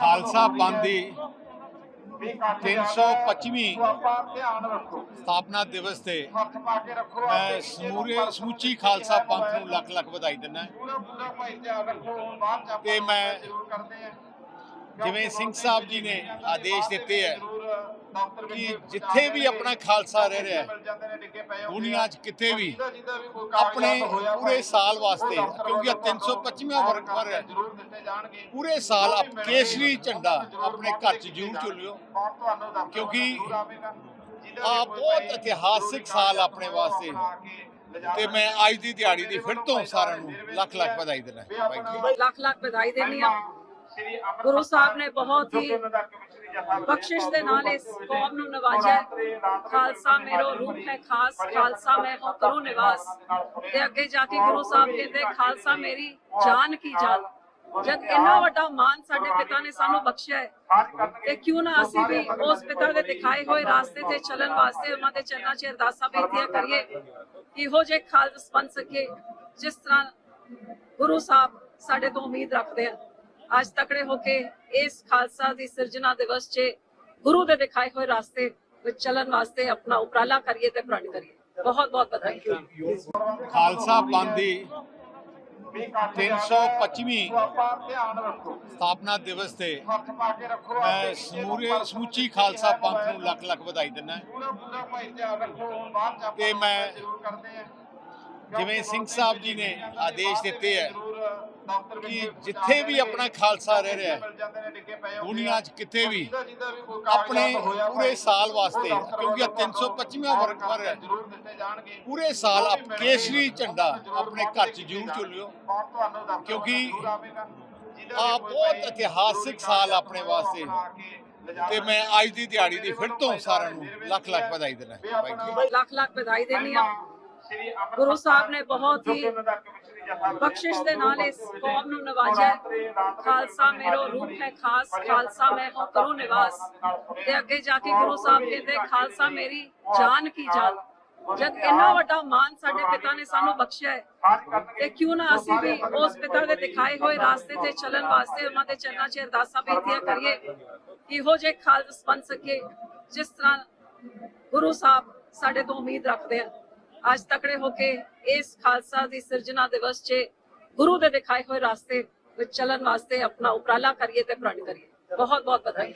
ਖਾਲਸਾ ਪੰਥ ਦੀ 325ਵੀਂ ਸਥਾਪਨਾ ਦਿਵਸ ਤੇ ਮੈਂ ਸਮੂਰੇ ਸਮੁੱਚੀ ਖਾਲਸਾ ਪੰਥ ਨੂੰ ਲੱਖ ਲੱਖ ਵਧਾਈ ਦਿੰਦਾ ਤੇ ਮੈਂ ਜਿਵੇਂ ਸਿੰਘ ਸਾਹਿਬ ਜੀ ਨੇ ਆਦੇਸ਼ ਦਿੱਤੇ ਹੈ ਕਿ ਜਿੱਥੇ ਵੀ ਆਪਣਾ ਖਾਲਸਾ ਰਹਿ ਰਿਹਾ ਹੈ ਦੁਨੀਆ 'ਚ ਕਿਤੇ ਵੀ ਆਪਣੇ ਪੂਰੇ ਸਾਲ ਵਾਸਤੇ ਕਿਉਂਕਿ ਇਹ 325ਵਾਂ ਵਰਗ ਵਰ ਹੈ। ਪੂਰੇ ਸਾਲ ਆਪ ਕੇਸਰੀ ਝੰਡਾ ਆਪਣੇ ਘਰ 'ਚ ਜ਼ਰੂਰ ਝੁਲਿਓ। ਕਿਉਂਕਿ ਆ ਬਹੁਤ ਇਤਿਹਾਸਿਕ ਸਾਲ ਆਪਣੇ ਵਾਸਤੇ। ਤੇ ਮੈਂ ਅੱਜ ਦੀ ਦਿਹਾੜੀ ਦੀ ਫਿਰ ਤੋਂ ਸਾਰਿਆਂ ਨੂੰ ਲੱਖ ਲੱਖ ਵਧਾਈ ਦਿੰਦਾ ਲੱਖ ਲੱਖ ਵਧਾਈ ਦਿੰਦੀ ਹਾਂ। ਗੁਰੂ ਸਾਹਿਬ ਨੇ ਬਹੁਤ ਹੀ ਬਖਸ਼ਿਸ਼ ਦੇ ਨਾਲ ਇਸ ਕੌਮ ਨੂੰ ਨਵਾਜਿਆ। ਖਾਲਸਾ ਮੇਰੋ ਰੂਪ ਹੈ ਖਾਸ। ਖਾਲਸਾ ਮੈਂ ਹਾਂ ਕਰੂੰ ਨਿਵਾਸ। ਤੇ ਅੱਗੇ ਜਾ ਕੇ ਗੁਰੂ ਸਾਹਿਬ ਕਹਿੰਦੇ ਖਾਲਸਾ ਮੇਰੀ ਜਾਨ ਕੀ ਜਾਨ? ਜਦ ਇੰਨਾ ਵੱਡਾ ਮਾਨ ਸਾਡੇ ਪਿਤਾ ਨੇ ਸਾਨੂੰ ਬਖਸ਼ਿਆ ਹੈ ਤੇ ਕਿਉਂ ਨਾ ਅਸੀਂ ਵੀ ਉਸ ਪਿਤਾ ਦੇ ਦਿਖਾਏ ਹੋਏ ਰਾਸਤੇ ਤੇ ਚੱਲਣ ਵਾਸਤੇ ਉਹਨਾਂ ਦੇ ਚਰਨਾਂ 'ਚ ਅਰਦਾਸਾਂ ਬੇਨਤੀਆਂ ਕਰੀਏ ਕਿ ਇਹੋ ਜਿਹੇ ਖਾਲਸ ਬਣ ਸਕੇ ਜਿਸ ਤਰ੍ਹਾਂ ਗੁਰੂ ਸਾਹਿਬ ਸਾਡੇ ਤੋਂ ਉਮੀਦ ਰੱਖਦੇ ਹਨ। ਅੱਜ ਤਕੜੇ ਹੋ ਕੇ ਇਸ ਖਾਲਸਾ ਦੀ ਸਿਰਜਣਾ ਦਿਵਸ 'ਚ ਗੁਰੂ ਦੇ ਦਿਖਾਏ ਹੋਏ ਰਾਸਤੇ ਵਿੱਚ ਚੱਲਣ ਵਾਸਤੇ ਆਪਣਾ ਉਪਰਾਲਾ ਕਰੀਏ ਤੇ ਪ੍ਰਣ ਕਰੀਏ। ਬਹੁਤ ਬਹੁਤ ਵਧਾਈ। ਖਾਲਸਾ ਪੰਥ ਦੀ 325ਵੀਂ ਸਥਾਪਨਾ ਦਿਵਸ ਤੇ ਮੈਂ ਸਮੂਰੇ ਸਮੁੱਚੀ ਖਾਲਸਾ ਪੰਥ ਨੂੰ ਲੱਖ ਲੱਖ ਵਧਾਈ ਦਿੰਦਾ ਤੇ ਮੈਂ ਜਿਵੇਂ ਸਿੰਘ ਸਾਹਿਬ ਜੀ ਨੇ ਆਦੇਸ਼ ਦਿੱਤੇ ਹੈ ਕਿ ਜਿੱਥੇ ਵੀ ਆਪਣਾ ਖਾਲਸਾ ਰਹਿ ਰਿਹਾ ਹੈ। ਦੁਨੀਆ 'ਚ ਕਿਤੇ ਵੀ ਆਪਣੇ ਪੂਰੇ ਸਾਲ ਵਾਸਤੇ ਕਿਉਂਕਿ ਇਹ 325ਵਾਂ ਵਰਗ ਵਰ ਹੈ। ਪੂਰੇ ਸਾਲ ਆਪ ਕੇਸਰੀ ਝੰਡਾ ਆਪਣੇ ਘਰ 'ਚ ਜ਼ਰੂਰ ਝੁਲਿਓ। ਕਿਉਂਕਿ ਆ ਬਹੁਤ ਇਤਿਹਾਸਿਕ ਸਾਲ ਆਪਣੇ ਵਾਸਤੇ। ਤੇ ਮੈਂ ਅੱਜ ਦੀ ਦਿਹਾੜੀ ਦੀ ਫਿਰ ਤੋਂ ਸਾਰਿਆਂ ਨੂੰ ਲੱਖ ਲੱਖ ਵਧਾਈ ਦਿੰਦਾ ਲੱਖ ਲੱਖ ਵਧਾਈ ਦਿੰਦੀ ਹਾਂ ਗੁਰੂ ਸਾਹਿਬ ਨੇ ਬਹੁਤ ਹੀ ਬਖਸ਼ਿਸ਼ ਦੇ ਨਾਲ ਇਸ ਕੌਮ ਨੂੰ ਨਵਾਜਿਆ। ਖਾਲਸਾ ਮੇਰੋ ਰੂਪ ਹੈ ਖਾਸ ਖਾਲਸਾ ਮੈਂ ਹਾਂ ਕਰੂੰ ਨਿਵਾਸ। ਤੇ ਅੱਗੇ ਜਾ ਕੇ ਗੁਰੂ ਸਾਹਿਬ ਕਹਿੰਦੇ ਖਾਲਸਾ ਮੇਰੀ ਜਾਨ ਕੀ ਜਾਨ? ਜਦ ਇੰਨਾ ਵੱਡਾ ਮਾਨ ਸਾਡੇ ਪਿਤਾ ਨੇ ਸਾਨੂੰ ਬਖਸ਼ਿਆ ਹੈ ਤੇ ਕਿਉਂ ਨਾ ਅਸੀਂ ਵੀ ਉਸ ਪਿਤਾ ਦੇ ਦਿਖਾਏ ਹੋਏ ਰਾਸਤੇ ਤੇ ਚੱਲਣ ਵਾਸਤੇ ਉਹਨਾਂ ਦੇ ਚਰਨਾਂ 'ਚ ਅਰਦਾਸਾਂ ਬੇਨਤੀਆਂ ਕਰੀਏ। ਇਹੋ ਜਿਹੇ ਖਾਲਸ ਬਣ ਸਕੇ ਜਿਸ ਤਰ੍ਹਾਂ ਗੁਰੂ ਸਾਹਿਬ ਸਾਡੇ ਤੋਂ ਉਮੀਦ ਰੱਖਦੇ ਹਨ। ਅੱਜ ਤਕੜੇ ਹੋ ਕੇ ਇਸ ਖਾਲਸਾ ਦੀ ਸਿਰਜਣਾ ਦਿਵਸ 'ਚ ਗੁਰੂ ਦੇ ਦਿਖਾਏ ਹੋਏ ਰਾਸਤੇ ਵਿੱਚ ਚੱਲਣ ਵਾਸਤੇ ਆਪਣਾ ਉਪਰਾਲਾ ਕਰੀਏ ਤੇ ਪ੍ਰਣ ਕਰੀਏ। ਬਹੁਤ ਬਹੁਤ ਵਧਾਈ